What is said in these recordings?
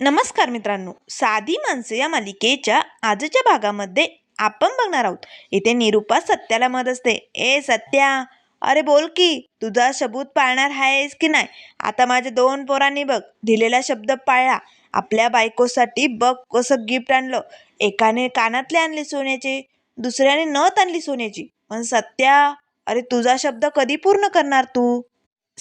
नमस्कार मित्रांनो. साधी माणसं या मालिकेच्या आजच्या भागामध्ये आपण बघणार आहोत. इथे निरूपा सत्याला मत असते. ए सत्या अरे बोल की तुझा शबूत पाळणार आहेस की नाही? आता माझ्या दोन पोरांनी बघ दिलेला शब्द पाळला. आपल्या बायकोसाठी बघ कसं गिफ्ट आणलं. एकाने कानातले आणले सोन्याचे दुसऱ्याने नथ आणली सोन्याची. पण सत्या अरे तुझा शब्द कधी पूर्ण करणार तू?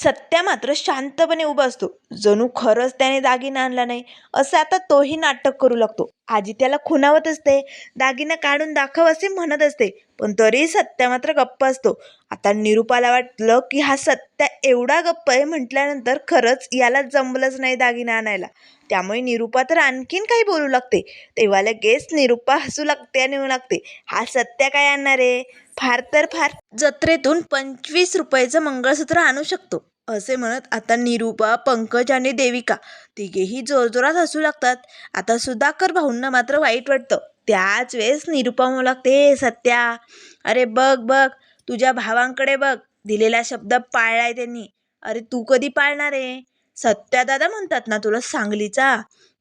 सत्या मात्र शांतपणे उभा असतो. जणू खरंच त्याने दागिना आणला नाही. असं आता तोही नाटक करू लागतो. आजी त्याला खुनावत असते. दागिना काढून दाखव असे म्हणत असते. पण तरी सत्या मात्र गप्प असतो. आता निरूपाला वाटलं की हा सत्या एवढा गप्प आहे म्हटल्यानंतर खरंच याला जमलंच नाही दागिना आणायला. त्यामुळे निरूपा तर आणखीन काही बोलू लागते. तेव्हा लगेच निरूपा हसू लागते आणि म्हणू लागते हा सत्या काय आणणार आहे? फार तर फार. जत्रेतून पंचवीस रुपयाचं मंगळसूत्र आणू शकतो असे म्हणत आता निरूपा पंकज आणि देविका तिघेही जोरजोरात हसू लागतात. आता सुधाकर भाऊंना मात्र वाईट वाटतं. त्याच वेळेस निरूपा म्हणू लागते सत्या अरे बघ बघ तुझ्या भावांकडे बघ दिलेला शब्द पाळलाय त्यांनी. अरे तू कधी पाळणार आहे? सत्यादादा म्हणतात ना तुला सांगलीचा.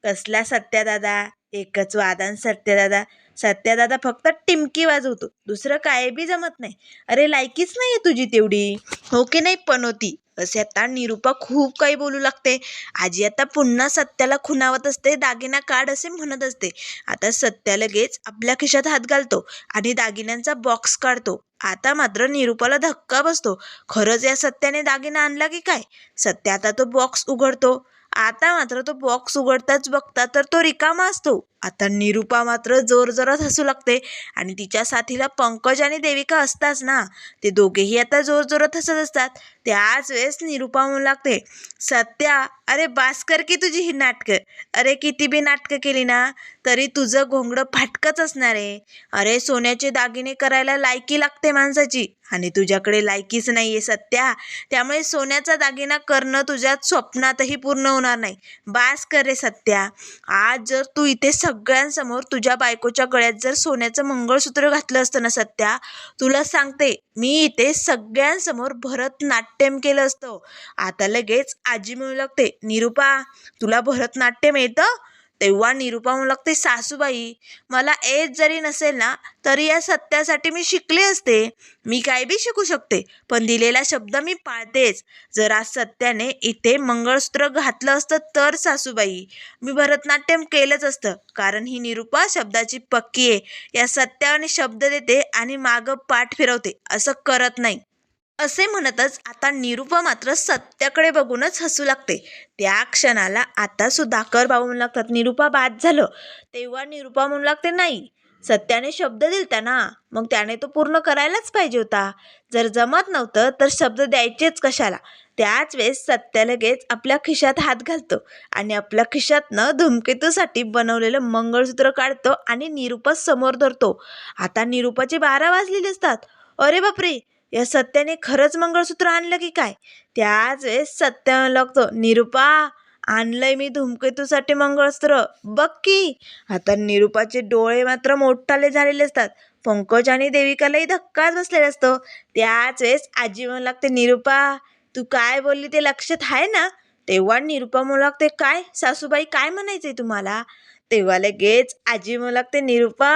कसला सत्यादादा एकच वादन सत्यादादा सत्यादादा फक्त टिमकी वाजवतो. दुसरं काय बी जमत नाही. अरे लायकीच नाही आहे तुझी तेवढी. हो की नाही पनोती? असे आता निरूपा खूप काही बोलू लागते. आजी आता पुन्हा सत्याला खुनावत असते दागिना काढ असे म्हणत असते. आता सत्या लगेच आपल्या खिशात हात घालतो आणि दागिन्यांचा बॉक्स काढतो. आता मात्र निरूपाला धक्का बसतो. खरंच या सत्याने दागिना आणला की काय? सत्या आता तो बॉक्स उघडतो. आता मात्र तो बॉक्स उघडताच बघता तर तो रिकामा असतो. आता निरूपा मात्र जोर जोरात हसू लागते आणि तिच्या साथीला पंकज आणि देविका असताच ना ते दोघेही आता जोर जोरात हसत असतात. त्याच वेळेस निरूपा म्हणू लागते सत्या अरे बास कर की तुझी ही नाटकं? अरे किती बी नाटकं केली ना तरी तुझं घोंगडं फाटकच असणार आहे. अरे सोन्याचे दागिने करायला लायकी लागते माणसाची आणि तुझ्याकडे लायकीच नाही आहे सत्या. त्यामुळे सोन्याचा दागिना करणं तुझ्या स्वप्नातही पूर्ण होणार नाही. बास कर रे सत्या आज जर तू इथे सगळ्यांसमोर तुझ्या बायकोच्या गळ्यात जर सोन्याचं मंगळसूत्र घातलं असतं ना सत्या तुला सांगते मी इथे सगळ्यांसमोर भरतनाट्यम केलं असतं. आता लगेच आजी म्हणू लागते निरूपा तुला भरतनाट्यम येतं? तेव्हा निरूपा म्हणू लागते सासूबाई मला एज जरी नसेल ना तरी या सत्यासाठी मी शिकले असते. मी काय बी शिकू शकते पण दिलेला शब्द मी पाळतेच. जर आज सत्याने इथे मंगळसूत्र घातलं असतं तर सासूबाई मी भरतनाट्यम केलंच असतं. कारण ही निरूपा शब्दाची पक्की आहे. या सत्याने शब्द देते आणि मागं पाठ फिरवते. असं करत नाही. असे म्हणतच आता निरूपा मात्र सत्याकडे बघूनच हसू लागते. त्या क्षणाला आता सुधाकर भाऊ म्हणू लागतात निरूपा बाद झालं. तेव्हा निरूपा म्हणू लागते नाही सत्याने शब्द दिलता ना मग त्याने तो पूर्ण करायलाच पाहिजे होता. जर जमत नव्हतं तर शब्द द्यायचेच कशाला? त्याच वेळेस सत्या लगेच आपल्या खिशात हात घालतो आणि आपल्या खिशातनं धूमकेतूसाठी बनवलेलं मंगळसूत्र काढतो आणि निरूपा समोर धरतो. आता निरूपाचे बारा वाजलेले असतात. अरे बापरे! या सत्याने खरंच मंगळसूत्र आणलं की काय? त्याच वेळेस सत्या लागतो निरूपा आणलंय मी धूमकेतूसाठी मंगळसूत्र. बघ की आता निरूपाचे डोळे मात्र मोठाले झालेले असतात. पंकज आणि देविकालाही धक्काच बसलेला असतो. त्याच वेळेस आजी म्हणू लागते निरूपा तू काय बोलली ते लक्षात आहे ना? तेव्हा निरूपा म्हणू लागते काय? सासूबाई काय म्हणायचंय तुम्हाला? तेव्हा लगेच आजी म्हणू लागते निरूपा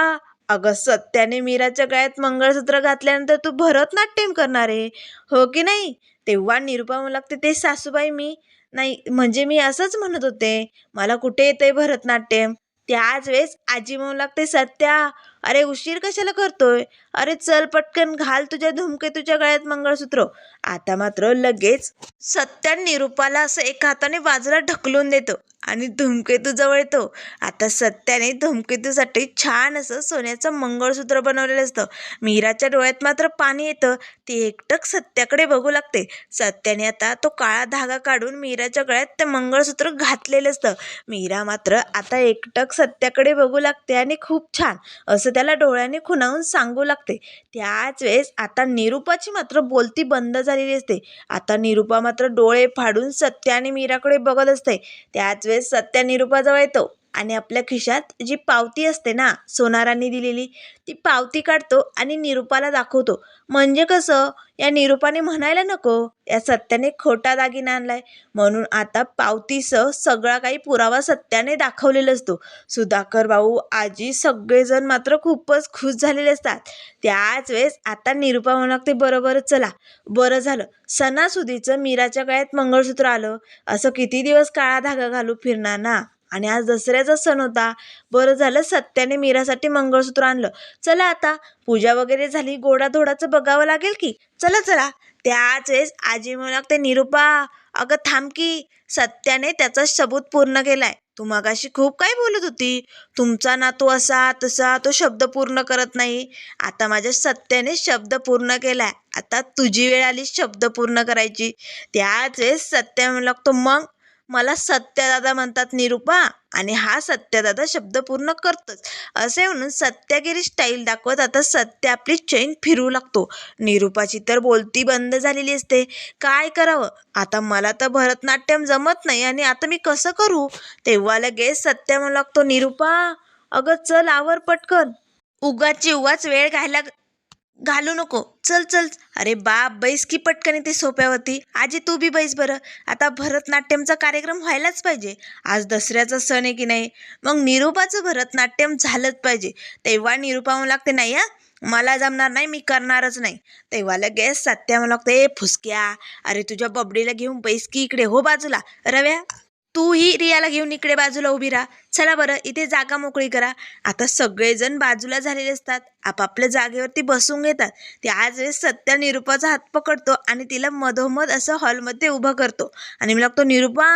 अगं सत्याने मीराच्या गळ्यात मंगळसूत्र घातल्यानंतर तू भरतनाट्यम करणार आहे. हो की नाही? तेव्हा निरुपा म्हणू लागते ते सासूबाई मी नाही म्हणजे मी असंच म्हणत होते. मला कुठे येते भरतनाट्यम? त्याच वेळेस आजी म्हणू लागते सत्या अरे उशीर कशाला करतोय? अरे चल पटकन घाल तुझ्या धुमके तुझ्या गळ्यात मंगळसूत्र. आता मात्र लगेच सत्या निरूपाला असं एका हाताने बाजूला ढकलून देतो. आणि धूमकेतू जवळ येतो आता सत्याने धूमकेतूसाठी छान असं सोन्याचं मंगळसूत्र बनवलेलं असतं. मीराच्या डोळ्यात मात्र पाणी येतं. ती एकटक सत्याकडे बघू लागते. सत्याने आता तो काळा धागा काढून मीराच्या गळ्यात ते मंगळसूत्र घातलेलं असतं. मीरा मात्र आता एकटक सत्याकडे बघू लागते आणि खूप छान असं त्याला डोळ्याने खुणावून सांगू लागते. त्याच वेळेस आता निरूपाची मात्र बोलती बंद झालेली असते. आता निरूपा मात्र डोळे फाडून सत्या आणि मीराकडे बघत असते. त्याच वेळेस सत्या निरूपाजवळ येतो. आणि आपल्या खिशात जी पावती असते ना सोनारांनी दिलेली ती पावती काढतो आणि निरूपाला दाखवतो. म्हणजे कसं या निरूपाने म्हणायला नको या सत्याने खोटा दागिना आणलाय. म्हणून आता पावतीसह सगळा काही पुरावा सत्याने दाखवलेला असतो सुधाकर भाऊ आजी सगळेजण मात्र खूपच खुश झालेले असतात. त्याच वेळेस आता निरूपा म्हणू लागते बरोबर चला. बरं झालं. सणासुदीचं मीराच्या गळ्यात मंगळसूत्र आलं. असं किती दिवस काळा धागा घालू फिरणार ना? आणि आज दसऱ्याचा सण होता. बरं झालं सत्याने मीरासाठी मंगळसूत्र आणलं. चला आता पूजा वगैरे झाली गोडाधोडाचं बघावं लागेल की? चला चला. त्याच वेळेस आजी म्हणू लागते निरूपा अगं थांब की सत्याने त्याचा सबूत पूर्ण केलाय. तू मगाशी खूप काही बोलत होती. तुमचा नातू असा तसा तो शब्द पूर्ण करत नाही. आता माझ्या सत्याने शब्द पूर्ण केलाय. आता तुझी वेळ आली शब्द पूर्ण करायची. त्याच वेळेस सत्य म्हणू लागतो मग मला सत्यदादा म्हणतात निरूपा आणि हा सत्यदादा शब्द पूर्ण करतोच. असे म्हणून सत्यागिरी स्टाईल दाखवत आता सत्य आपली चैन फिरू लागतो. निरूपाची तर बोलती बंद झालेली असते. काय करावं? आता मला तर भरतनाट्यम जमत नाही आणि आता मी कसं करू? तेव्हा लगेच सत्य म्हणू लागतो निरूपा अगं चल आवर पटकन. उगाची उगाच वेळ घायला घालू नको. चल चल. अरे बाप बैस की पटकन ते सोप्यावरती. आजी तू बी बैस बरं. आता भरतनाट्यमचा कार्यक्रम व्हायलाच पाहिजे. आज दसऱ्याचा सण आहे की नाही? मग निरूपाचं भरतनाट्यम झालंच पाहिजे. तेव्हा निरूपा लागते नाही हा मला जमणार नाही मी करणारच नाही. तेव्हा लगेच सत्या मला लागते ए फुसक्या. अरे तुझ्या बबडीला घेऊन बैस की इकडे हो बाजूला. रव्या. तूही रियाला घेऊन इकडे बाजूला उभी राहा. चला बरं इथे जागा मोकळी करा. आता सगळेजण बाजूला झालेले असतात. आपापल्या जागेवरती बसून घेतात. त्याच वेळेस सत्या निरूपाचा हात पकडतो आणि तिला मधोमध असं हॉलमध्ये उभं करतो. आणि मी लागतो निरूपा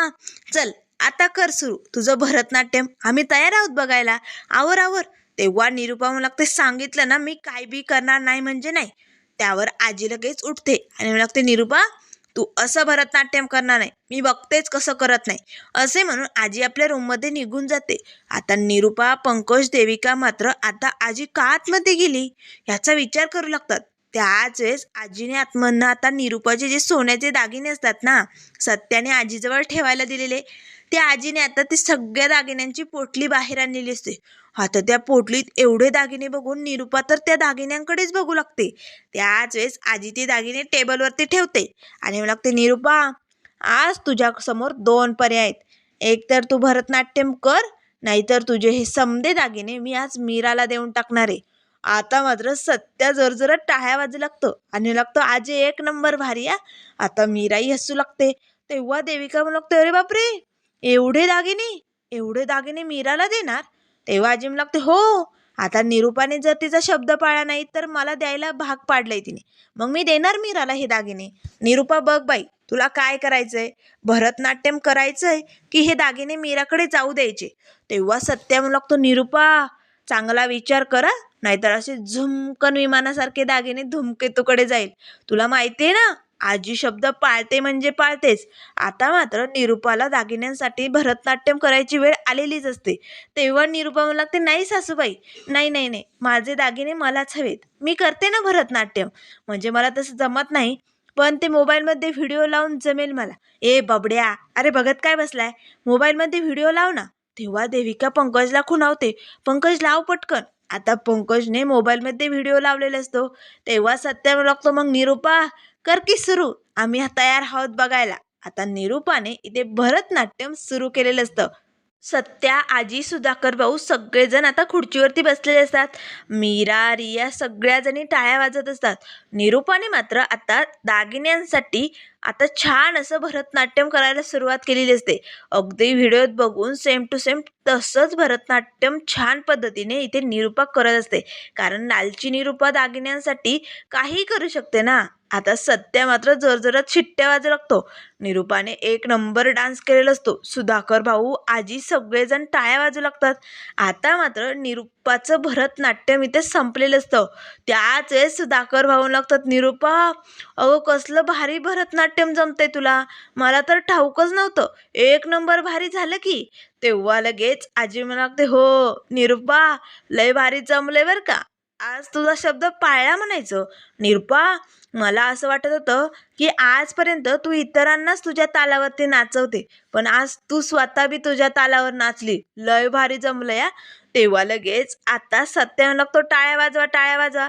चल आता कर सुरू. तुझं भरतनाट्यम. आम्ही तयार आहोत बघायला. आवर आवर. तेव्हा निरूपा मला लागते सांगितलं ना मी काय बी करणार नाही म्हणजे नाही. त्यावर आजी लगेच उठते. आणि मला लागते निरूपा तू असं भरतनाट्यम करणार नाही. मी बघतेच कसं करत नाही. असे म्हणून आजी आपल्या रूममध्ये निघून जाते. आता निरूपा पंकज देविका मात्र आता आजी का आतमध्ये गेली? याचा विचार करू लागतात. त्याच वेळेस आजीने आतमधनं आता निरूपाचे जे सोन्याचे दागिने असतात ना सत्याने आजीजवळ ठेवायला दिलेले. त्या आजीने आता ती सगळ्या दागिन्यांची पोटली बाहेर आणलेली असते. आता त्या पोटलीत एवढे दागिने बघून निरूपा तर त्या दागिन्यांकडेच बघू लागते. त्याच वेळेस आजी ते दागिने टेबलवरती ठेवते आणि मला लागते निरूपा आज तुझ्या समोर दोन पर्याय आहेत. एक तर तू भरतनाट्यम कर नाहीतर तुझे हे समदे दागिने मी आज मीराला देऊन टाकणार आहे. आता मात्र सत्या जरजरत टाळ्या वाजू लागतं आणि लागतो आजी एक नंबर भारी या आता मीराही हसू लागते. तेव्हा देविका म्हणू लागते अरे बापरे! एवढे दागिने एवढे दागिने मीराला देणार? तेव्हा अजिम लागते हो आता निरूपाने जर तिचा शब्द पाळला नाही तर मला द्यायला भाग पाडलाय तिने. मग मी देणार मीराला हे दागिने? निरूपा बघ बाई तुला काय करायचंय? भरतनाट्यम करायचंय की हे दागिने मीराकडे जाऊ द्यायचे? तेव्हा सत्या म्हणू लागतो निरूपा चांगला विचार करा नाहीतर असे झुमकन विमानासारखे दागिने धुमकेतूकडे जाईल. तुला माहिती आहे ना आजी शब्द पाळते म्हणजे पाळतेच. आता मात्र निरूपाला दागिन्यांसाठी भरतनाट्यम करायची वेळ आलेलीच असते. तेव्हा निरूपा मला लागते नाही सासूबाई नाही नाही नाही माझे दागिने मलाच हवेत. मी करते ना भरतनाट्यम. म्हणजे मला तसं जमत नाही पण ते मोबाईलमध्ये व्हिडिओ लावून जमेल मला. ए बबड्या अरे बघत काय बसलाय? मोबाईलमध्ये व्हिडिओ लाव ना. तेव्हा देविका पंकजला खुणावते पंकज लाव पटकन. आता पंकजने मोबाईलमध्ये व्हिडिओ लावलेला असतो. तेव्हा सत्या लागतो मग निरूपा कर की सुरू. आम्ही तयार आहोत बघायला. आता निरूपाने इथे भरतनाट्यम सुरू केलेलं असतं. सत्या आजी सुधाकर भाऊ सगळेजण आता खुर्चीवरती बसलेले असतात. मीरा रिया सगळ्याजणी टाळ्या वाजत असतात. निरूपाने मात्र आता दागिन्यांसाठी आता छान असं भरतनाट्यम करायला सुरुवात केलेली असते. अगदी व्हिडिओत बघून सेम टू सेम तसंच भरतनाट्यम छान पद्धतीने इथे निरुपा करत असते. कारण लालची निरूपा दागिन्यांसाठी काही करू शकते ना. आता सत्या मात्र जोरजोरात शिट्ट्या वाजू लागतो. निरूपाने एक नंबर डान्स केलेला असतो. सुधाकर भाऊ आजी सगळेजण टाळ्या वाजू लागतात. आता मात्र निरूपाचं भरतनाट्यम इथे संपलेलं असतं. त्याच वेळेस सुधाकर भाऊ लागतात. निरूपा अगो कसलं भारी भरतनाट्यम जमतंय तुला? मला तर ठाऊकच नव्हतं. एक नंबर भारी झालं की. तेव्हा लगेच आजी म्हणू लागते हो निरुपा लय भारी जमले बरं का. आज तुझा शब्द पाळला म्हणायचं. निरुपा मला असं वाटत होतं की आजपर्यंत तू इतरांनाच तुझ्या तालावरती नाचवते पण आज तू स्वतः बी तुझ्या तालावर नाचली. लय भारी जमलं या तेव्हा लगेच आता सत्यानं लागतो टाळ्या वाजवा टाळ्या वाजवा.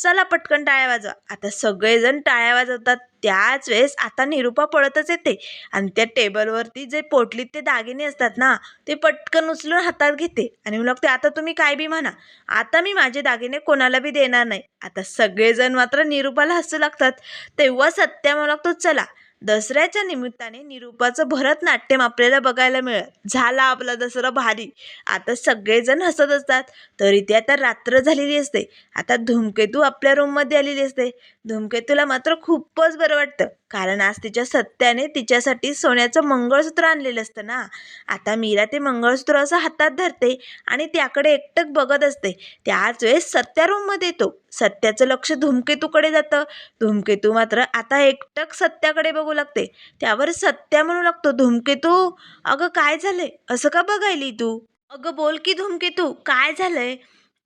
चला पटकन टाळ्या वाजवा. आता सगळेजण टाळ्या वाजवतात. त्याच वेळेस आता निरुपा पळतच येते. आणि त्या टेबलवरती जे पोटलीत ते दागिने असतात ना ते पटकन उचलून हातात घेते. आणि मग लागते आता तुम्ही काय बी म्हणा. आता मी माझे दागिने कोणाला बी देणार नाही. आता सगळेजण मात्र निरुपाला हसू लागतात. तेव्हा सत्या म्हणू लागतो चला दसऱ्याच्या निमित्ताने निरुपाचं भरतनाट्यम आपल्याला बघायला मिळत झाला आपला दसरा भारी. आता सगळेजण हसत असतात. तरी ती आता रात्र झालेली असते. आता धूमकेतू आपल्या रूममध्ये आलेली असते. धूमकेतूला मात्र खूपच बरं वाटतं. कारण आज तिच्या सत्याने तिच्यासाठी सोन्याचं मंगळसूत्र आणलेलं असतं ना. आता मीरा ते मंगळसूत्र असं हातात धरते आणि त्याकडे एकटक बघत असते. त्याच वेळेस सत्या रूममध्ये येतो. सत्याचं लक्ष धूमकेतूकडे जातं. धूमकेतू मात्र आता एकटक सत्याकडे बघू लागते. त्यावर सत्या म्हणू लागतो धूमकेतू अगं काय झालंय? असं का बघायली तू? अगं बोल की धूमकेतू काय झालंय?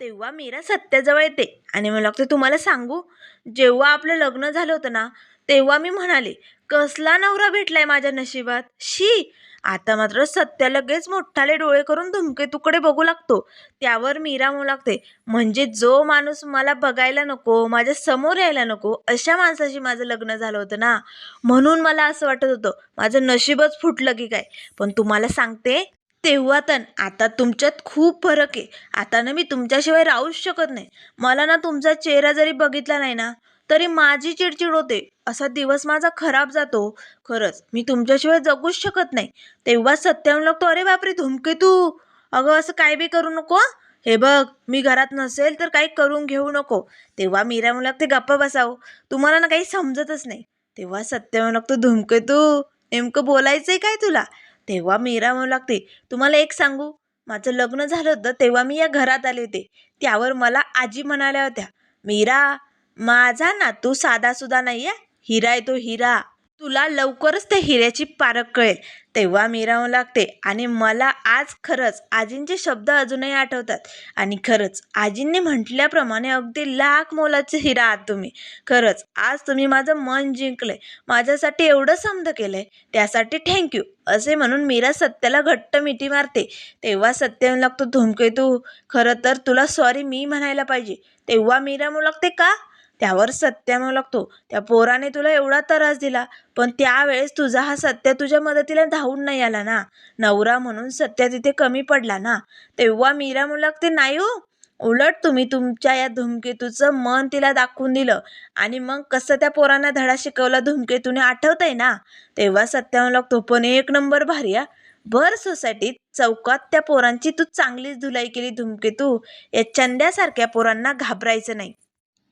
तेव्हा मीरा सत्याजवळ येते आणि मला लागतं तुम्हाला सांगू जेव्हा आपलं लग्न झालं होतं ना तेव्हा मी म्हणाले कसला नवरा भेटलाय माझ्या नशिबात? शी आता मात्र सत्या लगेच मोठाले डोळे करून धुमकेतूकडे बघू लागतो. त्यावर मीरा म्हणू लागते म्हणजे जो माणूस मला बघायला नको माझ्यासमोर यायला नको अशा माणसाशी माझं लग्न झालं होतं ना? म्हणून मला असं वाटत होतं माझं नशीबच फुटलं की काय? पण तुम्हाला सांगते तेव्हा तर आता तुमच्यात खूप फरक आहे. आता ना मी तुमच्याशिवाय राहूच शकत नाही. मला ना तुमचा चेहरा जरी बघितला नाही ना तरी माझी चिडचिड होते. असा दिवस माझा खराब जातो. खरंच मी तुमच्याशिवाय जगूच शकत नाही. तेव्हा सत्यावून लागतो अरे बापरे धुमके तू. अगं असं काय बी करू नको हे. बघ मी घरात नसेल तर काही करून घेऊ नको. तेव्हा मीरा म्हणू लागते गप्प बसावं. तुम्हाला ना काही समजतच नाही. तेव्हा सत्य म्हणू लागतो धुमके तू. नेमकं बोलायचंय काय तुला? तेव्हा मीरा म्हणू लागते तुम्हाला एक सांगू. माझं लग्न झालं होतं तेव्हा मी या घरात आले होते. त्यावर मला आजी म्हणाल्या होत्या मीरा माझा नातू साधासुद्धा नाही आहे हिरा आहे तो हिरा. तुला लवकरच त्या हिऱ्याची पारख कळेल. तेव्हा मीरा लागते. आणि मला आज खरंच आजींचे शब्द अजूनही आठवतात. आणि खरंच आजींनी म्हटल्याप्रमाणे अगदी लाख मोलाचे हिरा आहात तुम्ही. खरंच आज तुम्ही माझं मन जिंकलंय माझ्यासाठी एवढं समज केलंय त्यासाठी थँक्यू असे म्हणून मीरा सत्याला घट्ट मिठी मारते. तेव्हा सत्य म्हणू लागतो धुमकेतू खरं तर तुला सॉरी मी म्हणायला पाहिजे. तेव्हा मीरा म्हणू लागते का? त्यावर सत्या म्हणू लागतो. त्या पोराने तुला एवढा त्रास दिला पण त्यावेळेस तुझा हा सत्य तुझ्या मदतीला धावून नाही आला ना. नवरा म्हणून सत्या तिथे कमी पडला ना. तेव्हा मीरा म्हणू लागते नाही हो उलट तुम्ही तुमच्या या धूमकेतूचं मन तिला दाखवून दिलं आणि मग कसं त्या पोरांना धडा शिकवला धुमकेतूने आठवतंय ना? तेव्हा सत्या लागतो पण एक नंबर भारी आ. भर सोसायटीत चौकात त्या पोरांची तू चांगलीच धुलाई केली धुमकेतू. या चंद्यासारख्या पोरांना घाबरायचं नाही.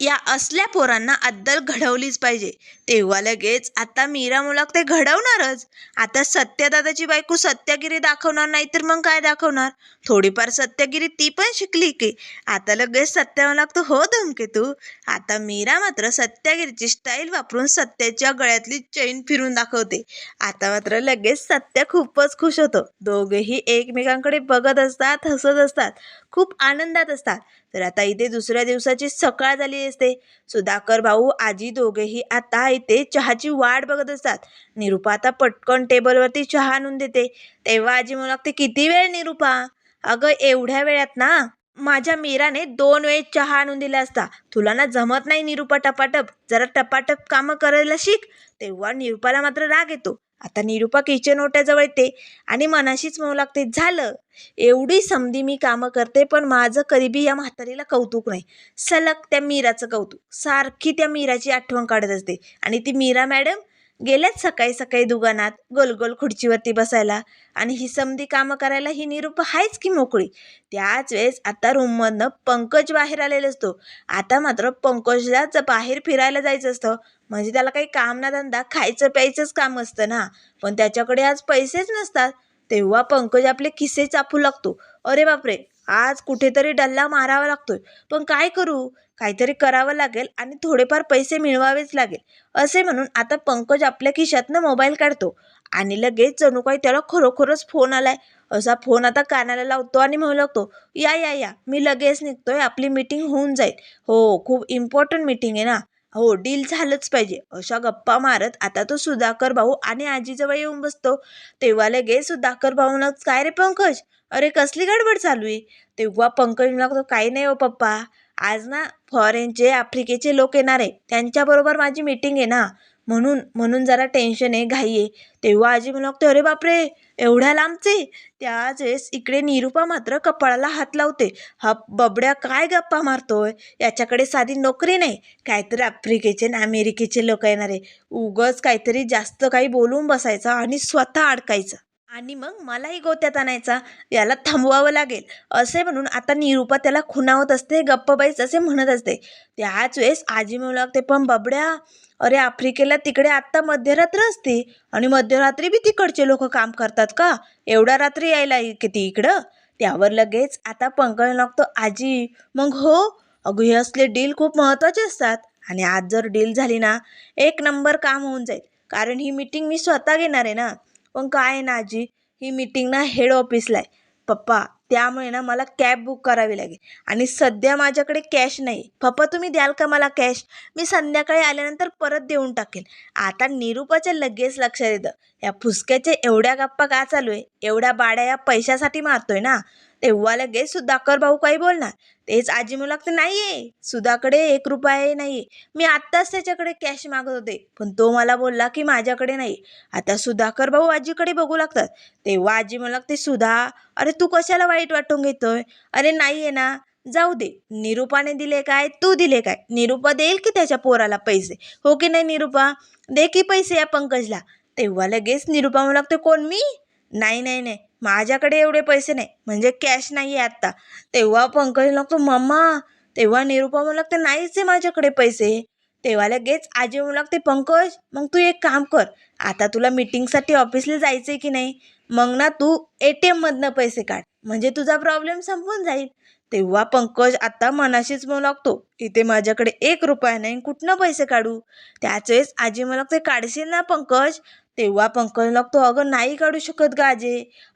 या असल्या पोरांना अद्दल घडवलीच पाहिजे. तेव्हा लगेच आता मीरा मुलाक ते घडवणारच. आता सत्यदादाची बायको सत्यागिरी दाखवणार नाही तर मग काय दाखवणार? थोडीफार सत्यागिरी ती पण शिकली की. आता लगेच सत्या मुलाक लागतं हो धमके तू. आता मीरा मात्र सत्यागिरीची स्टाईल वापरून सत्याच्या गळ्यातली चैन फिरून दाखवते. आता मात्र लगेच सत्य खूपच खुश होतो. दोघेही एकमेकांकडे बघत असतात हसत असतात खूप आनंदात असतात. तर आता इथे दुसऱ्या दिवसाची सकाळ झाली असते. सुधाकर भाऊ आजी दोघेही आता इथे चहाची वाट बघत असतात. निरुपा आता पटकन टेबलवरती चहा आणून देते. तेव्हा आजी म्हणू लागते किती वेळ निरुपा? अगं एवढ्या वेळात ना? माझ्या मीराने दोन वेळेस चहा आणून दिला असता. तुला ना जमत नाही निरुपा टपाटप. जरा टपाटप कामं करायला शिक. तेव्हा निरुपाला मात्र राग येतो. आता निरुपा किचन ओट्याजवळ येते आणि मनाशीच म्हणू लागते झालं. एवढी समधी मी कामं करते पण माझं करीबी या म्हातारीला कौतुक नाही. सलग त्या मीराचं कौतुक. सारखी त्या मीराची आठवण काढत असते. आणि ती मीरा मॅडम गेल्यात सकाळी सकाळी दुकानात गोल गोल खुर्चीवरती बसायला आणि ही समधी कामं करायला ही निरूप आहेच की मोकळी. त्याच वेळेस आता रूममधनं पंकज बाहेर आलेला असतो. आता मात्र पंकजलाच बाहेर फिरायला जायचं असतं. म्हणजे त्याला काही काम ना धंदा खायचं प्यायचंच काम असतं ना. पण त्याच्याकडे आज पैसेच नसतात. तेव्हा पंकज आपले खिसे चापू लागतो. अरे बापरे! आज कुठेतरी डल्ला मारावा लागतोय. पण काय करू? काहीतरी करावं लागेल आणि थोडेफार पैसे मिळवावेच लागेल. असे म्हणून आता पंकज आपल्या खिशातनं मोबाईल काढतो आणि लगेच जणू काही त्याला खरोखरच फोन आलाय. असा फोन आता कानाला लावतो आणि म्हणू लागतो या या या मी लगेच निघतोय आपली मीटिंग होऊन जाईल. हो खूप इम्पॉर्टंट मीटिंग आहे ना. हो डील झालंच पाहिजे. अशा गप्पा मारत आता तो सुधाकर भाऊ आणि आजीजवळ येऊन बसतो. तेव्हा लगेच सुधाकर भाऊनच काय रे पंकज? अरे कसली गडबड चालू आहे? तेव्हा पंकज लागतो काही नाही हो पप्पा. आज ना फॉरेनचे आफ्रिकेचे लोक येणार आहे त्यांच्याबरोबर माझी मीटिंग आहे ना. म्हणून म्हणून जरा टेन्शन आहे घाई आहे. तेव्हा आजी म्हणू लागते अरे बापरे एवढ्या लांबचे? त्याच वेळेस इकडे निरुपा मात्र कपाळाला हात लावते. हा बबड्या काय गप्पा मारतोय? याच्याकडे साधी नोकरी नाही. काहीतरी आफ्रिकेचे आणि अमेरिकेचे लोक येणार आहे. उगच काहीतरी जास्त काही बोलून बसायचं आणि स्वतः अडकायचं. आणि मग मलाही गोत्यात आणायचा. याला थांबवावं लागेल. असे म्हणून आता निरूपा त्याला खुणावत असते गप्प बाईच असे म्हणत असते. त्याच वेळेस आजी म्हणू लागते पण बबड्या अरे आफ्रिकेला तिकडे आत्ता मध्यरात्र असते. आणि मध्यरात्री बी तिकडचे लोक काम करतात का? एवढ्या रात्री यायला किती इकडं? त्यावर लगेच आता पंकज लागतो आजी मग हो अगं हे असले डील खूप महत्त्वाचे असतात. आणि आज जर डील झाली ना एक नंबर काम होऊन जाईल. कारण ही मीटिंग मी स्वतः घेणार आहे ना. पण काय आहे ना आजी? ही मीटिंग ना हेड ऑफिसला आहे. पप्पा त्यामुळे ना मला कॅब बुक करावी लागेल. आणि सध्या माझ्याकडे कॅश नाही. पप्पा तुम्ही द्याल का मला कॅश मी संध्याकाळी आल्यानंतर परत देऊन टाकेल. आता निरूपाच्या लगेच लक्षात येतं. या फुसक्याच्या एवढ्या गप्पा का चालू आहे? एवढ्या बाड्या या पैशासाठी मारतोय ना? तेव्हा लगेच सुधाकर भाऊ काही बोलणार. तेच आजी मला लागते नाही आहे सुधाकडे एक रुपया नाही आहे मी आत्ताच त्याच्याकडे कॅश मागत होते पण तो मला बोलला की माझ्याकडे नाही. आता सुधाकर भाऊ आजीकडे बघू लागतात. तेव्हा आजी मला लागते सुधा अरे तू कशाला वाईट वाटून घेतोय? अरे नाही आहे ना जाऊ दे. निरूपाने दिले काय तू दिले काय? निरूपा देईल की त्याच्या पोराला पैसे? हो की नाही निरूपा? दे की पैसे या पंकजला. तेव्हा लगेच निरूपा मला लागते कोण मी? नाही नाही नाही. माझ्याकडे एवढे पैसे नाही. म्हणजे कॅश नाही आहे आत्ता. तेव्हा पंकज लागतो मम्मा तेव्हा निरुपा म्हणू लागते नाहीच आहे माझ्याकडे पैसे. तेव्हा लगेच आजी म्हणू लागते पंकज मग तू एक काम कर. आता तुला मीटिंगसाठी ऑफिसला जायचं आहे की नाही? मग ना तू ए टी एममधनं पैसे काढ. म्हणजे तुझा प्रॉब्लेम संपून जाईल. तेव्हा पंकज आता मनाशीच म्हणू लागतो इथे माझ्याकडे एक रुपया नाही कुठनं पैसे काढू? त्याच वेळेस आजी मला लागते काढशील ना पंकज? तेव्हा पंकज लागतो अगं नाही काढू शकत का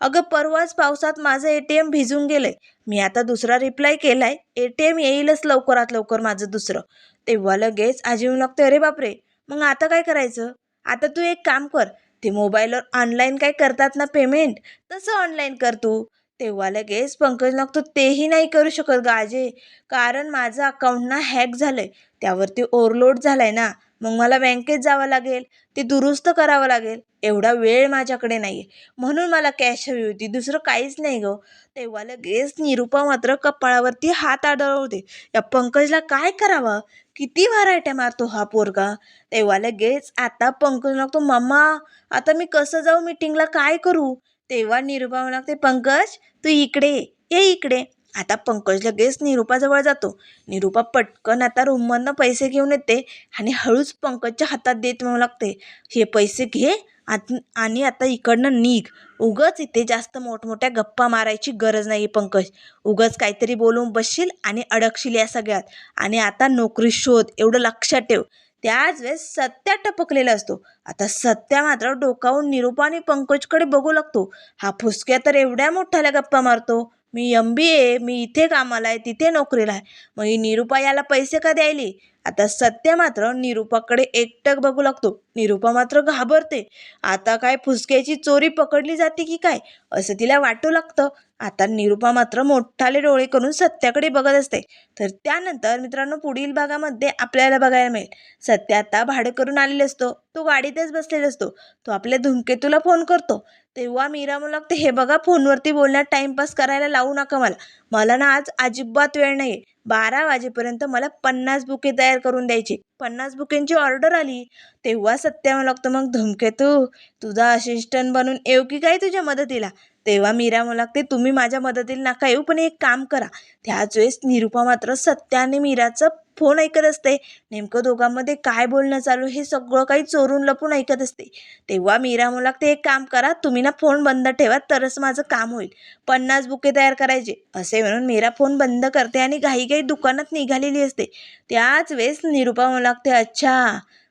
अगं परवाच पावसात माझं ए टी एम भिजून गेलंय. मी आता दुसरा रिप्लाय केलाय. ए टी एम येईलच लवकरात लवकर माझं दुसरं. तेव्हा लगेच आजी म्हणू लागतो अरे बापरे! मग आता काय करायचं? आता तू एक काम कर. ते मोबाईलवर ऑनलाईन काय करतात ना पेमेंट तसं ऑनलाईन कर तू. तेव्हा लगेच पंकज लागतो तेही नाही करू शकत गाजे कारण माझं अकाउंट ना हॅक झालं आहे त्यावरती ओव्हरलोड झाला आहे ना. मग मला बँकेत जावं लागेल. ते दुरुस्त करावं लागेल. एवढा वेळ माझ्याकडे नाही आहे म्हणून मला कॅश हवी होती. दुसरं काहीच नाही गं. तेव्हा लगेच निरुपा मात्र कपाळावरती हात आढळवते या पंकजला काय करावं? किती व्हरायट्या मारतो हा पोरगा? तेव्हा लगेच आता पंकज लागतो मम्मा आता मी कसं जाऊ मीटिंगला काय करू? तेव्हा निरुपा म्हणू लागते पंकज तू इकडे ये. इकडे. आता पंकज लगेच निरुपाजवळ जातो. निरुपा पटकन आता रूममधनं पैसे घेऊन येते आणि हळूच पंकजच्या हातात देत म्हणू लागते हे पैसे घे आत- आणि आता इकडनं निघ. उगच इथे जास्त मोठमोठ्या गप्पा मारायची गरज नाही पंकज. उगच काहीतरी बोलून बसशील आणि अडकशील या सगळ्यात. आणि आता नोकरी शोध एवढं लक्षात ठेव. त्याच वेळेस सत्या टपकलेला असतो. आता सत्या मात्र डोकावून निरूपा आणि पंकजकडे बघू लागतो. हा फुसक्या तर एवढ्या मोठ्याला गप्पा मारतो. मी एम बी ए मी इथे कामाला आहे तिथे नोकरीला आहे. मग ही निरूपा याला पैसे का द्यायली? आता सत्य मात्र निरूपाकडे एकटक बघू लागतो. निरूपा मात्र घाबरते. आता काय फुसक्याची चोरी पकडली जाते की काय? असं तिला वाटू लागतं. आता निरूपा मात्र मोठाले डोळे करून सत्याकडे बघत असते. तर त्यानंतर मित्रांनो पुढील भागामध्ये आपल्याला बघायला मिळेल. सत्य आता भाडं करून आलेला असतो. तो गाडीतच बसलेला असतो. तो आपल्या धुमकेतूला फोन करतो. तेव्हा मीरा म्हणू लागते हे बघा फोनवरती बोलण्यात टाईमपास करायला लावू नका मला. मला ना आज अजिबात वेळ नाही बारा वाजेपर्यंत मला पन्नास बुके तयार करून द्यायची. पन्नास बुकेंची ऑर्डर आली. तेव्हा सत्या लागतो लागतं मग धुमकेतू तुझा असिस्टंट बनून येऊ की काय तुझ्या मदतीला? तेव्हा मीरा म्हणू लागते तुम्ही माझ्या मदतीला नका येऊ पण एक काम करा. त्याच वेळेस निरुपा मात्र सत्याने आणि मीराचं फोन ऐकत असते. नेमकं दोघांमध्ये काय बोलणं चालू हे सगळं काही चोरून लपून ऐकत असते. तेव्हा मीरा म्हणू लागते एक काम करा तुम्ही ना फोन बंद ठेवा तरच माझं काम होईल. पन्नास बुके तयार करायचे. असे म्हणून मीरा फोन बंद करते आणि घाईघाई दुकानात निघालेली असते. त्याच वेळेस निरुपा म्हणू लागते अच्छा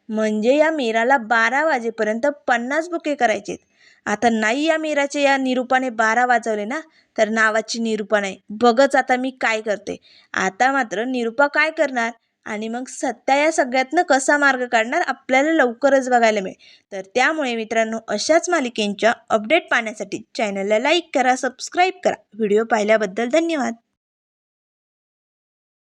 म्हणजे या मीराला बारा वाजेपर्यंत पन्नास बुके करायचेत. आता नाही या मीराचे या निरूपाने बारा वाजवले ना? तर नावाची निरूपा नाही. बघच आता मी काय करते. आता मात्र निरूपा काय करणार? आणि मग सत्या या सगळ्यातनं कसा मार्ग काढणार? आपल्याला लवकरच बघायला मिळेल. तर त्यामुळे मित्रांनो अशाच मालिकेंच्या अपडेट पाहण्यासाठी चॅनलला लाईक करा सबस्क्राईब करा. व्हिडिओ पाहिल्याबद्दल धन्यवाद.